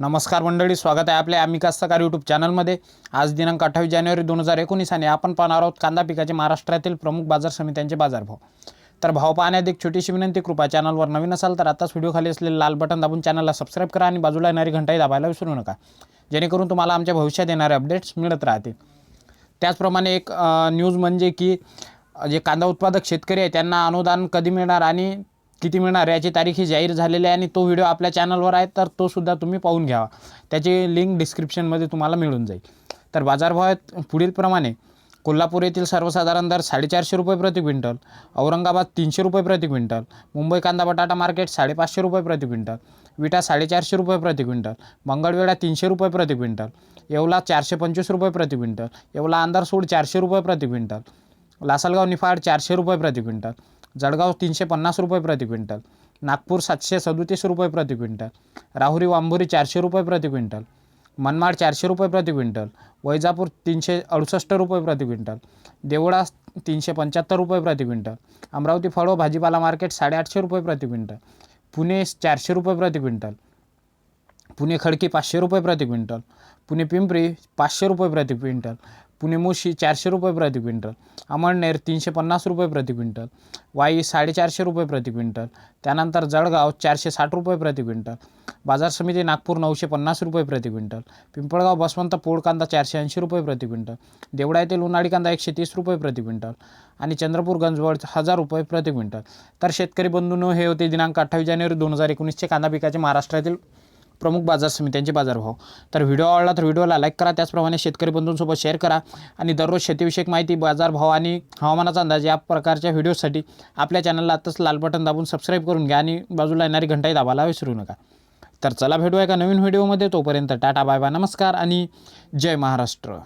नमस्कार मंडळी स्वागत आहे आपल्या आम्ही कास्तकार यूट्यूब चॅनलमध्ये आज दिनांक अठ्ठावीस जानेवारी दोन हजार एकोणीस आणि आपण पाहणार आहोत कांदा पिकाचे महाराष्ट्रातील प्रमुख बाजार समित्यांचे बाजारभाव. तर भाव पाहण्यात एक छोटीशी विनंती कृपा चॅनलवर नवीन असाल तर आताच व्हिडिओ खाली असलेले लाल बटन दाबून चॅनलला सबस्क्राईब करा आणि बाजूला येणारी घंटाही दाबायला विसरू नका. जेणेकरून तुम्हाला आमच्या भविष्यात येणारे अपडेट्स मिळत राहतील. त्याचप्रमाणे एक न्यूज म्हणजे की जे कांदा उत्पादक शेतकरी आहे त्यांना अनुदान कधी मिळणार आणि किती मिळणार याची तारीख ही जाहीर झालेली आहे आणि तो व्हिडिओ आपल्या चॅनलवर आहे तर तोसुद्धा तुम्ही पाहून घ्यावा त्याची लिंक डिस्क्रिप्शनमध्ये तुम्हाला मिळून जाईल. तर बाजारभाव पुढीलप्रमाणे कोल्हापूर येथील सर्वसाधारण दर साडेचारशे रुपये प्रति क्विंटल. औरंगाबाद तीनशे रुपये प्रति क्विंटल. मुंबई कांदा बटाटा मार्केट साडेपाचशे रुपये प्रति क्विंटल. विटा साडेचारशे रुपये प्रति क्विंटल. मंगळवेढा तीनशे रुपये प्रति क्विंटल. येवला चारशे पंचवीस रुपये प्रति क्विंटल. येवला अंधारसूड चारशे रुपये प्रति क्विंटल. लासलगाव निफाड चारशे रुपये प्रति क्विंटल. जळगाव तीनशे पन्नास रुपये प्रति क्विंटल नागपूर सातशे सदोतीस रुपये प्रति क्विंटल राहुरी वांभुरी चारशे रुपये प्रति क्विंटल मनमाड चारशे रुपये प्रति क्विंटल वैजापूर तीनशे अडुसष्ट रुपये प्रति क्विंटल देवळा तीनशे पंच्याहत्तर रुपये प्रति क्विंटल अमरावती फळो भाजीपाला मार्केट साडेआठशे रुपये प्रति क्विंटल पुणे चारशे रुपये प्रति क्विंटल पुणे खडकी पाचशे रुपये प्रति क्विंटल पुणे पिंपरी पाचशे रुपये प्रति क्विंटल पुणे मुशी चारशे रुपये प्रति क्विंटल अमळनेर तीनशे पन्नास रुपये प्रति क्विंटल वाई साडेचारशे रुपये प्रति क्विंटल त्यानंतर जळगाव चारशे साठ रुपये प्रति क्विंटल बाजार समिती नागपूर नऊशे पन्नास रुपये प्रति क्विंटल पिंपळगाव बसवंत पोळ कांदा चारशे ऐंशी रुपये प्रति क्विंटल देवळा येथील उन्हाळी कांदा एकशे तीस रुपये प्रति क्विंटल आणि चंद्रपूर गंजवळ हजार रुपये प्रति क्विंटल. तर शेतकरी बंधूंनो हे होते दिनांक अठ्ठावीस जानेवारी दोन हजार एकोणीसचे कांदा पिकाचे महाराष्ट्रातील प्रमुख बाजार समित्यांचे बाजारभाव. तर व्हिडिओ आवडला तर व्हिडिओला लाईक करा त्याचप्रमाणे शेतकरी बंधूंसोबत शेअर करा आणि दररोज शेतीविषयक माहिती बाजारभाव आणि हवामानाचा अंदाज या प्रकारच्या व्हिडिओसाठी आपल्या चॅनलला आताच लाल बटन दाबून सबस्क्राईब करून घ्या आणि बाजूला येणारी घंटाही दाबायला विसरू नका. तर चला भेटूया एका नवीन व्हिडिओमध्ये. तोपर्यंत टाटा बाय बाय नमस्कार आणि जय महाराष्ट्र.